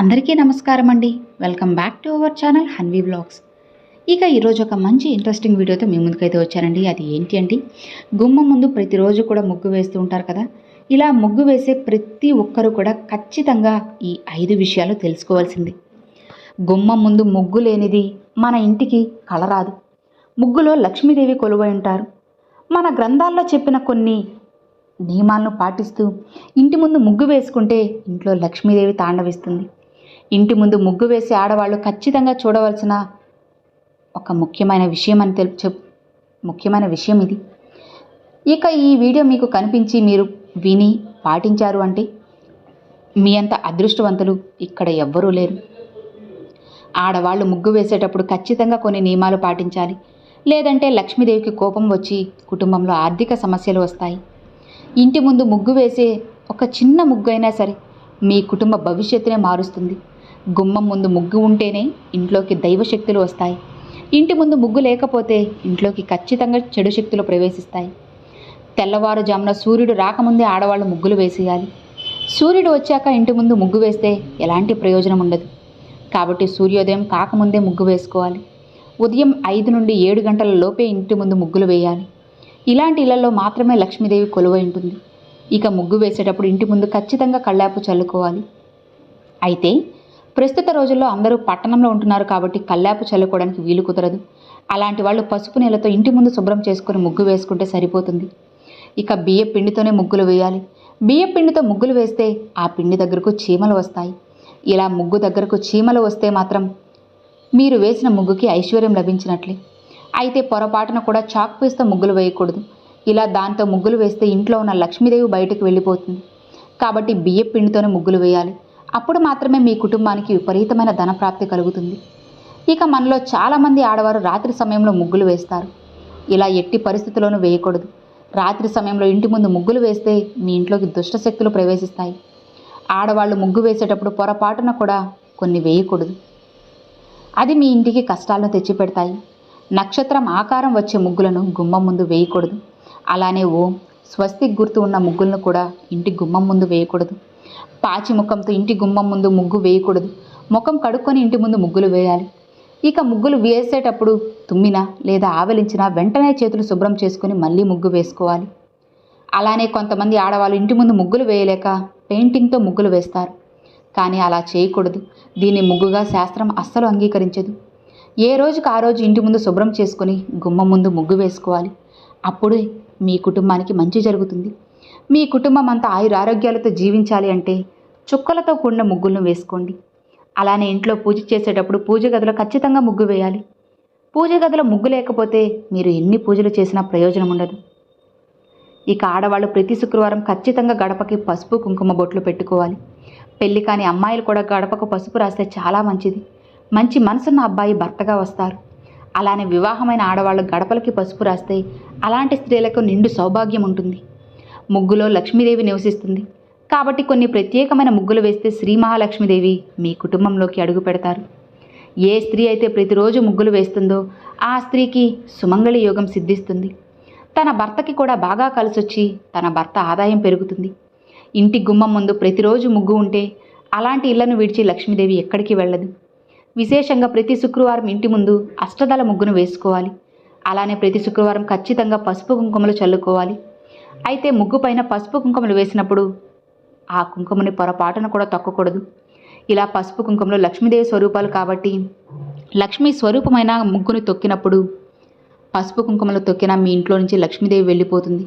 అందరికీ నమస్కారం అండి. Welcome back to our channel Hanvi vlogs. ఇక ఈరోజు ఒక మంచి ఇంట్రెస్టింగ్ వీడియోతో మీ ముందుకైతే వచ్చానండి. అది ఏంటి అంటే గుమ్మం ముందు ప్రతిరోజు కూడా ముగ్గు వేస్తూ ఉంటారు కదా. ఇలా ముగ్గు వేసే ప్రతి ఒక్కరు కూడా ఖచ్చితంగా ఈ ఐదు విషయాలు తెలుసుకోవాల్సింది. గుమ్మం ముందు ముగ్గు లేనిది మన ఇంటికి కళ రాదు ముగ్గులో లక్ష్మీదేవి కొలువై ఉంటారు. మన గ్రంథాల్లో చెప్పిన కొన్ని నియమాలను పాటిస్తూ ఇంటి ముందు ముగ్గు వేసుకుంటే ఇంట్లో లక్ష్మీదేవి తాండవిస్తుంది. ఇంటి ముందు ముగ్గు వేసే ఆడవాళ్ళు ఖచ్చితంగా చూడవలసిన ఒక ముఖ్యమైన విషయం అని తెలుపు చెప్ ముఖ్యమైన విషయం ఇది. ఇక ఈ వీడియో మీకు కనిపించి మీరు విని పాటించారు అంటే మీ అంత అదృష్టవంతులు ఇక్కడ ఎవ్వరూ లేరు. ఆడవాళ్ళు ముగ్గు వేసేటప్పుడు ఖచ్చితంగా కొన్ని నియమాలు పాటించాలి. లేదంటే లక్ష్మీదేవికి కోపం వచ్చి కుటుంబంలో ఆర్థిక సమస్యలు వస్తాయి. ఇంటి ముందు ముగ్గు వేసే ఒక చిన్న ముగ్గు అయినా సరే మీ కుటుంబ భవిష్యత్తునే మారుస్తుంది. గుమ్మం ముందు ముగ్గు ఉంటేనే ఇంట్లోకి దైవ శక్తులు వస్తాయి. ఇంటి ముందు ముగ్గు లేకపోతే ఇంట్లోకి ఖచ్చితంగా చెడు శక్తులు ప్రవేశిస్తాయి. తెల్లవారుజామున సూర్యుడు రాకముందే ఆడవాళ్ళు ముగ్గులు వేసేయాలి. సూర్యుడు వచ్చాక ఇంటి ముందు ముగ్గు వేస్తే ఎలాంటి ప్రయోజనం ఉండదు. కాబట్టి సూర్యోదయం కాకముందే ముగ్గు వేసుకోవాలి. ఉదయం ఐదు నుండి ఏడు గంటల లోపే ఇంటి ముందు ముగ్గులు వేయాలి. ఇలాంటి ఇళ్ళలో మాత్రమే లక్ష్మీదేవి కొలువై ఉంటుంది. ఇక ముగ్గు వేసేటప్పుడు ఇంటి ముందు ఖచ్చితంగా కళ్ళాపు చల్లుకోవాలి. అయితే ప్రస్తుత రోజుల్లో అందరూ పట్టణంలో ఉంటున్నారు కాబట్టి కల్లాపు చల్లుకోవడానికి వీలు కుదరదు. అలాంటి వాళ్ళు పసుపు నీళ్ళతో ఇంటి ముందు శుభ్రం చేసుకొని ముగ్గు వేసుకుంటే సరిపోతుంది. ఇక బియ్య పిండితోనే ముగ్గులు వేయాలి. బియ్య పిండితో ముగ్గులు వేస్తే ఆ పిండి దగ్గరకు చీమలు వస్తాయి. ఇలా ముగ్గు దగ్గరకు చీమలు వస్తే మాత్రం మీరు వేసిన ముగ్గుకి ఐశ్వర్యం లభించినట్లే. అయితే పొరపాటున కూడా చాక్ పీస్తో ముగ్గులు వేయకూడదు. ఇలా దాంతో ముగ్గులు వేస్తే ఇంట్లో ఉన్న లక్ష్మీదేవి బయటకు వెళ్ళిపోతుంది. కాబట్టి బియ్య పిండితోనే ముగ్గులు వేయాలి. అప్పుడు మాత్రమే మీ కుటుంబానికి విపరీతమైన ధనప్రాప్తి కలుగుతుంది. ఇక మనలో చాలామంది ఆడవారు రాత్రి సమయంలో ముగ్గులు వేస్తారు. ఇలా ఎట్టి పరిస్థితుల్లోనూ వేయకూడదు. రాత్రి సమయంలో ఇంటి ముందు ముగ్గులు వేస్తే మీ ఇంట్లోకి దుష్టశక్తులు ప్రవేశిస్తాయి. ఆడవాళ్ళు ముగ్గు వేసేటప్పుడు పొరపాటున కూడా కొన్ని వేయకూడదు. అది మీ ఇంటికి కష్టాలను తెచ్చిపెడతాయి. నక్షత్రం ఆకారం వచ్చే ముగ్గులను గుమ్మం ముందు వేయకూడదు. అలానే ఓం స్వస్తిక్ గుర్తు ఉన్న ముగ్గులను కూడా ఇంటి గుమ్మం ముందు వేయకూడదు. పాచి ముఖంతో ఇంటి గుమ్మం ముందు ముగ్గు వేయకూడదు. ముఖం కడుక్కొని ఇంటి ముందు ముగ్గులు వేయాలి. ఇక ముగ్గులు వేసేటప్పుడు తుమ్మినా లేదా ఆవలించినా వెంటనే చేతులు శుభ్రం చేసుకుని మళ్ళీ ముగ్గు వేసుకోవాలి. అలానే కొంతమంది ఆడవాళ్ళు ఇంటి ముందు ముగ్గులు వేయలేక పెయింటింగ్తో ముగ్గులు వేస్తారు. కానీ అలా చేయకూడదు. దీన్ని ముగ్గుగా శాస్త్రం అస్సలు అంగీకరించదు. ఏ రోజుకు ఆ రోజు ఇంటి ముందు శుభ్రం చేసుకుని గుమ్మం ముందు ముగ్గు వేసుకోవాలి. అప్పుడే మీ కుటుంబానికి మంచి జరుగుతుంది. మీ కుటుంబం అంతా ఆయురారోగ్యాలతో జీవించాలి అంటే చుక్కలతో కూడిన ముగ్గులను వేసుకోండి. అలానే ఇంట్లో పూజ చేసేటప్పుడు పూజ గదిలో ఖచ్చితంగా ముగ్గు వేయాలి. పూజ గదిలో ముగ్గు లేకపోతే మీరు ఎన్ని పూజలు చేసినా ప్రయోజనం ఉండదు. ఇక ఆడవాళ్ళు ప్రతి శుక్రవారం ఖచ్చితంగా గడపకి పసుపు కుంకుమ బొట్లు పెట్టుకోవాలి. పెళ్ళి కాని అమ్మాయిలు కూడా గడపకు పసుపు రాస్తే చాలా మంచిది. మంచి మనసున్న అబ్బాయి భర్తగా వస్తారు. అలానే వివాహమైన ఆడవాళ్ళు గడపలకి పసుపు రాస్తే అలాంటి స్త్రీలకు నిండు సౌభాగ్యం ఉంటుంది. ముగ్గులో లక్ష్మీదేవి నివసిస్తుంది. కాబట్టి కొన్ని ప్రత్యేకమైన ముగ్గులు వేస్తే శ్రీ మహాలక్ష్మీదేవి మీ కుటుంబంలోకి అడుగు పెడతారు. ఏ స్త్రీ అయితే ప్రతిరోజు ముగ్గులు వేస్తుందో ఆ స్త్రీకి సుమంగళి యోగం సిద్ధిస్తుంది. తన భర్తకి కూడా బాగా కలిసొచ్చి తన భర్త ఆదాయం పెరుగుతుంది. ఇంటి గుమ్మం ముందు ప్రతిరోజు ముగ్గు ఉంటే అలాంటి ఇళ్ళను విడిచి లక్ష్మీదేవి ఎక్కడికి వెళ్ళదు. విశేషంగా ప్రతి శుక్రవారం ఇంటి ముందు అష్టదళ ముగ్గును వేసుకోవాలి. అలానే ప్రతి శుక్రవారం ఖచ్చితంగా పసుపు కుంకుమలు చల్లుకోవాలి. అయితే ముగ్గు పైన పసుపు కుంకుమలు వేసినప్పుడు ఆ కుంకుమని పొరపాటున కూడా తొక్కకూడదు. ఇలా పసుపు కుంకుమలు లక్ష్మీదేవి స్వరూపాలు కాబట్టి లక్ష్మీ స్వరూపమైన ముగ్గుని తొక్కినప్పుడు పసుపు కుంకుమలు తొక్కిన మీ ఇంట్లో నుంచి లక్ష్మీదేవి వెళ్ళిపోతుంది.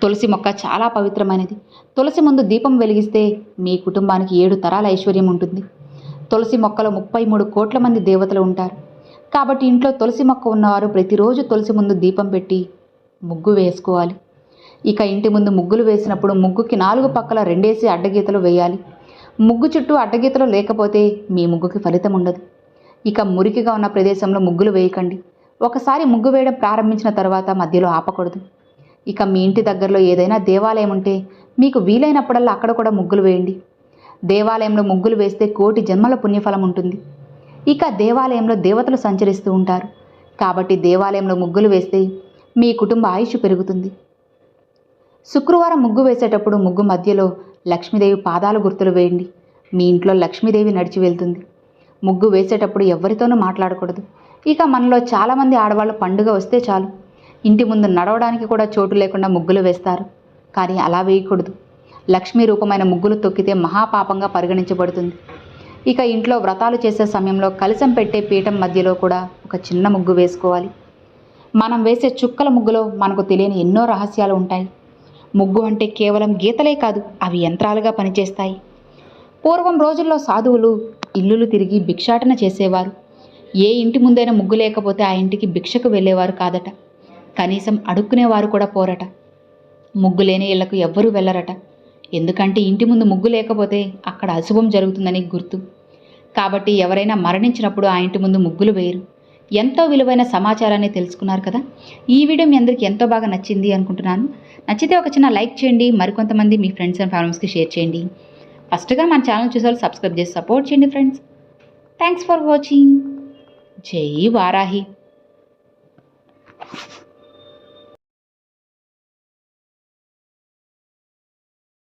తులసి మొక్క చాలా పవిత్రమైనది. తులసి ముందు దీపం వెలిగిస్తే మీ కుటుంబానికి ఏడు తరాల ఐశ్వర్యం ఉంటుంది. తులసి మొక్కలో ముప్పై మూడు కోట్ల మంది దేవతలు ఉంటారు. కాబట్టి ఇంట్లో తులసి మొక్క ఉన్నవారు ప్రతిరోజు తులసి ముందు దీపం పెట్టి ముగ్గు వేసుకోవాలి. ఇక ఇంటి ముందు ముగ్గులు వేసినప్పుడు ముగ్గుకి నాలుగు పక్కల రెండేసి అడ్డగీతలు వేయాలి. ముగ్గు చుట్టూ అడ్డగీతలు లేకపోతే మీ ముగ్గుకి ఫలితం ఉండదు. ఇక మురికిగా ఉన్న ప్రదేశంలో ముగ్గులు వేయకండి. ఒకసారి ముగ్గు వేయడం ప్రారంభించిన తర్వాత మధ్యలో ఆపకూడదు. ఇక మీ ఇంటి దగ్గరలో ఏదైనా దేవాలయం ఉంటే మీకు వీలైనప్పుడల్లా అక్కడ కూడా ముగ్గులు వేయండి. దేవాలయంలో ముగ్గులు వేస్తే కోటి జన్మల పుణ్యఫలం ఉంటుంది. ఇక దేవాలయంలో దేవతలు సంచరిస్తూ ఉంటారు. కాబట్టి దేవాలయంలో ముగ్గులు వేస్తే మీ కుటుంబ ఆయుష్ పెరుగుతుంది. శుక్రవారం ముగ్గు వేసేటప్పుడు ముగ్గు మధ్యలో లక్ష్మీదేవి పాదాల గుర్తులు వేయండి. మీ ఇంట్లో లక్ష్మీదేవి నడిచి వెళ్తుంది. ముగ్గు వేసేటప్పుడు ఎవరితోనూ మాట్లాడకూడదు. ఇక మనలో చాలామంది ఆడవాళ్ళు పండుగ వస్తే చాలు. ఇంటి ముందు నడవడానికి కూడా చోటు లేకుండా ముగ్గులు వేస్తారు. కానీ అలా వేయకూడదు. లక్ష్మీ రూపమైన ముగ్గులు తొక్కితే మహాపాపంగా పరిగణించబడుతుంది. ఇక ఇంట్లో వ్రతాలు చేసే సమయంలో కలిసం పెట్టే పీఠం మధ్యలో కూడా ఒక చిన్న ముగ్గు వేసుకోవాలి. మనం వేసే చుక్కల ముగ్గులో మనకు తెలియని ఎన్నో రహస్యాలు ఉంటాయి. ముగ్గు అంటే కేవలం గీతలే కాదు అవి యంత్రాలుగా పనిచేస్తాయి. పూర్వం రోజుల్లో సాధువులు ఇల్లులు తిరిగి భిక్షాటన చేసేవారు. ఏ ఇంటి ముందైనా ముగ్గు లేకపోతే ఆ ఇంటికి భిక్షకు వెళ్ళేవారు కాదట. కనీసం అడుక్కునేవారు కూడా పోరట. ముగ్గు లేని ఇళ్ళకు ఎవ్వరూ వెళ్ళరట. ఎందుకంటే ఇంటి ముందు ముగ్గు లేకపోతే అక్కడ అశుభం జరుగుతుందని గుర్తు. కాబట్టి ఎవరైనా మరణించినప్పుడు ఆ ఇంటి ముందు ముగ్గులు వేయరు. ఎంతో విలువైన సమాచారాన్ని తెలుసుకున్నారు కదా? ఈ వీడియో మీ అందరికీ ఎంతో బాగా నచ్చింది అనుకుంటున్నాను. నచ్చితే ఒక చిన్న లైక్ చేయండి మరికొంతమంది మీ ఫ్రెండ్స్ అండ్ ఫ్యామిలీస్కి షేర్ చేయండి. ఫస్ట్గా మన ఛానల్ చూసారు సబ్స్క్రైబ్ చేసి సపోర్ట్ చేయండి ఫ్రెండ్స్ థ్యాంక్స్ ఫర్ వాచింగ్ జై వారాహి.